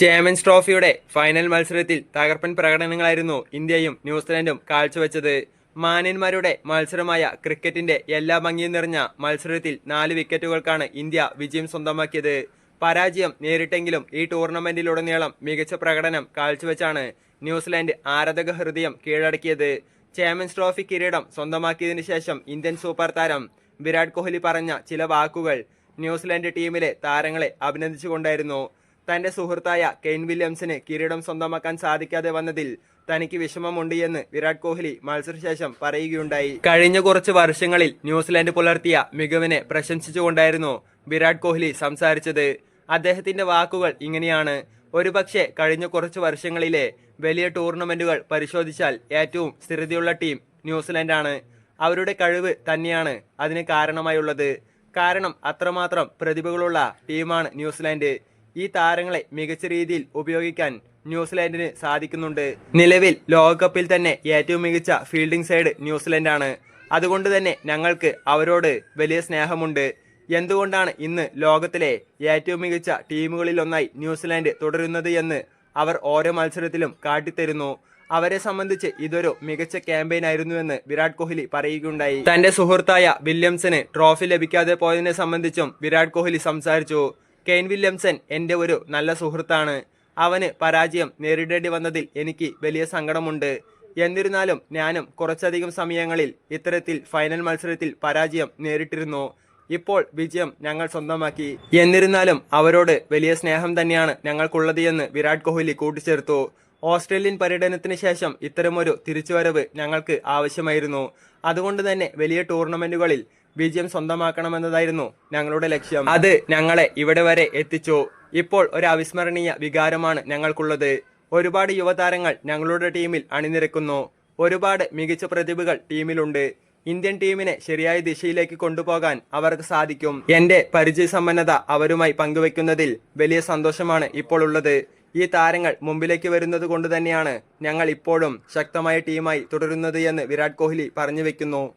Champions ട്രോഫിയുടെ final മത്സരത്തിൽ തകർപ്പൻ പ്രകടനങ്ങളായിരുന്നു ഇന്ത്യയും ന്യൂസിലൻഡും കാഴ്ചവെച്ചത്. മാന്യന്മാരുടെ മത്സരമായ ക്രിക്കറ്റിന്റെ എല്ലാ ഭംഗിയും നിറഞ്ഞ മത്സരത്തിൽ നാല് വിക്കറ്റുകൾക്കാണ് ഇന്ത്യ വിജയം സ്വന്തമാക്കിയത്. പരാജയം നേരിട്ടെങ്കിലും ഈ ടൂർണമെന്റിലുടനീളം മികച്ച പ്രകടനം കാഴ്ചവെച്ചാണ് ന്യൂസിലാൻഡ് ആരാധക ഹൃദയം കീഴടക്കിയത്. ചാമ്പ്യൻസ് ട്രോഫി കിരീടം സ്വന്തമാക്കിയതിനു ശേഷം ഇന്ത്യൻ സൂപ്പർ താരം വിരാട് കോഹ്ലി പറഞ്ഞ ചില വാക്കുകൾ ന്യൂസിലാൻഡ് ടീമിലെ താരങ്ങളെ അഭിനന്ദിച്ചുകൊണ്ടായിരുന്നു. തന്റെ സുഹൃത്തായ കെയ്ൻ വില്യംസിന് കിരീടം സ്വന്തമാക്കാൻ സാധിക്കാതെ വന്നതിൽ തനിക്ക് വിഷമമുണ്ട് എന്ന് വിരാട് കോഹ്ലി മത്സരശേഷം പറയുകയുണ്ടായി. കഴിഞ്ഞ കുറച്ച് വർഷങ്ങളിൽ ന്യൂസിലാൻഡ് പുലർത്തിയ മികവിനെ പ്രശംസിച്ചുകൊണ്ടായിരുന്നു വിരാട് കോഹ്ലി സംസാരിച്ചത്. അദ്ദേഹത്തിന്റെ വാക്കുകൾ ഇങ്ങനെയാണ്. ഒരുപക്ഷെ കഴിഞ്ഞ കുറച്ച് വർഷങ്ങളിലെ വലിയ ടൂർണമെന്റുകൾ പരിശോധിച്ചാൽ ഏറ്റവും സ്ഥിരതയുള്ള ടീം ന്യൂസിലാൻഡാണ്. അവരുടെ കഴിവ് തന്നെയാണ് അതിന് കാരണമായുള്ളത്. കാരണം അത്രമാത്രം പ്രതിഭകളുള്ള ടീമാണ് ന്യൂസിലാൻഡ്. ഈ താരങ്ങളെ മികച്ച രീതിയിൽ ഉപയോഗിക്കാൻ ന്യൂസിലാൻഡിന് സാധിക്കുന്നുണ്ട്. നിലവിൽ ലോകകപ്പിൽ തന്നെ ഏറ്റവും മികച്ച ഫീൽഡിംഗ് സൈഡ് ന്യൂസിലൻഡാണ്. അതുകൊണ്ട് തന്നെ ഞങ്ങൾക്ക് അവരോട് വലിയ സ്നേഹമുണ്ട്. എന്തുകൊണ്ടാണ് ഇന്ന് ലോകത്തിലെ ഏറ്റവും മികച്ച ടീമുകളിലൊന്നായി ന്യൂസിലാൻഡ് തുടരുന്നത് എന്ന് അവർ ഓരോ മത്സരത്തിലും കാട്ടിത്തരുന്നു. അവരെ സംബന്ധിച്ച് ഇതൊരു മികച്ച ക്യാമ്പയിൻ ആയിരുന്നുവെന്ന് വിരാട് കോഹ്ലി പറയുകയുണ്ടായി. തന്റെ സുഹൃത്തായ വില്യംസന് ട്രോഫി ലഭിക്കാതെ പോയതിനെ സംബന്ധിച്ചും വിരാട് കോഹ്ലി സംസാരിച്ചു. കെയ്ൻ വില്യംസൺ എന്റെ ഒരു നല്ല സുഹൃത്താണ്. അവന് പരാജയം നേരിടേണ്ടി വന്നതിൽ എനിക്ക് വലിയ സങ്കടമുണ്ട്. എന്നിരുന്നാലും ഞാനും കുറച്ചധികം സമയങ്ങളിൽ ഇത്തരത്തിൽ ഫൈനൽ മത്സരത്തിൽ പരാജയം നേരിട്ടിരുന്നു. ഇപ്പോൾ വിജയം ഞങ്ങൾ സ്വന്തമാക്കി. എന്നിരുന്നാലും അവരോട് വലിയ സ്നേഹം തന്നെയാണ് ഞങ്ങൾക്കുള്ളത് എന്ന് വിരാട് കോഹ്ലി കൂട്ടിച്ചേർത്തു. ഓസ്ട്രേലിയൻ പര്യടനത്തിന് ശേഷം ഇത്തരമൊരു തിരിച്ചുവരവ് ഞങ്ങൾക്ക് ആവശ്യമായിരുന്നു. അതുകൊണ്ട് തന്നെ വലിയ ടൂർണമെന്റുകളിൽ വിജയം സ്വന്തമാക്കണമെന്നതായിരുന്നു ഞങ്ങളുടെ ലക്ഷ്യം. അത് ഞങ്ങളെ ഇവിടെ വരെ എത്തിച്ചു. ഇപ്പോൾ ഒരു അവിസ്മരണീയ വികാരമാണ് ഞങ്ങൾക്കുള്ളത്. ഒരുപാട് യുവതാരങ്ങൾ ഞങ്ങളുടെ ടീമിൽ അണിനിരക്കുന്നു. ഒരുപാട് മികച്ച പ്രതിഭകൾ ടീമിലുണ്ട്. ഇന്ത്യൻ ടീമിനെ ശരിയായ ദിശയിലേക്ക് കൊണ്ടുപോകാൻ അവർക്ക് സാധിക്കും. എന്റെ പരിചയസമ്പന്നത അവരുമായി പങ്കുവെക്കുന്നതിൽ വലിയ സന്തോഷമാണ് ഇപ്പോൾ ഉള്ളത്. ഈ താരങ്ങൾ മുമ്പിലേക്ക് വരുന്നത് കൊണ്ട് തന്നെയാണ് ഞങ്ങൾ ഇപ്പോഴും ശക്തമായ ടീമായി തുടരുന്നത് എന്ന് വിരാട് കോഹ്ലി പറഞ്ഞു വെക്കുന്നു.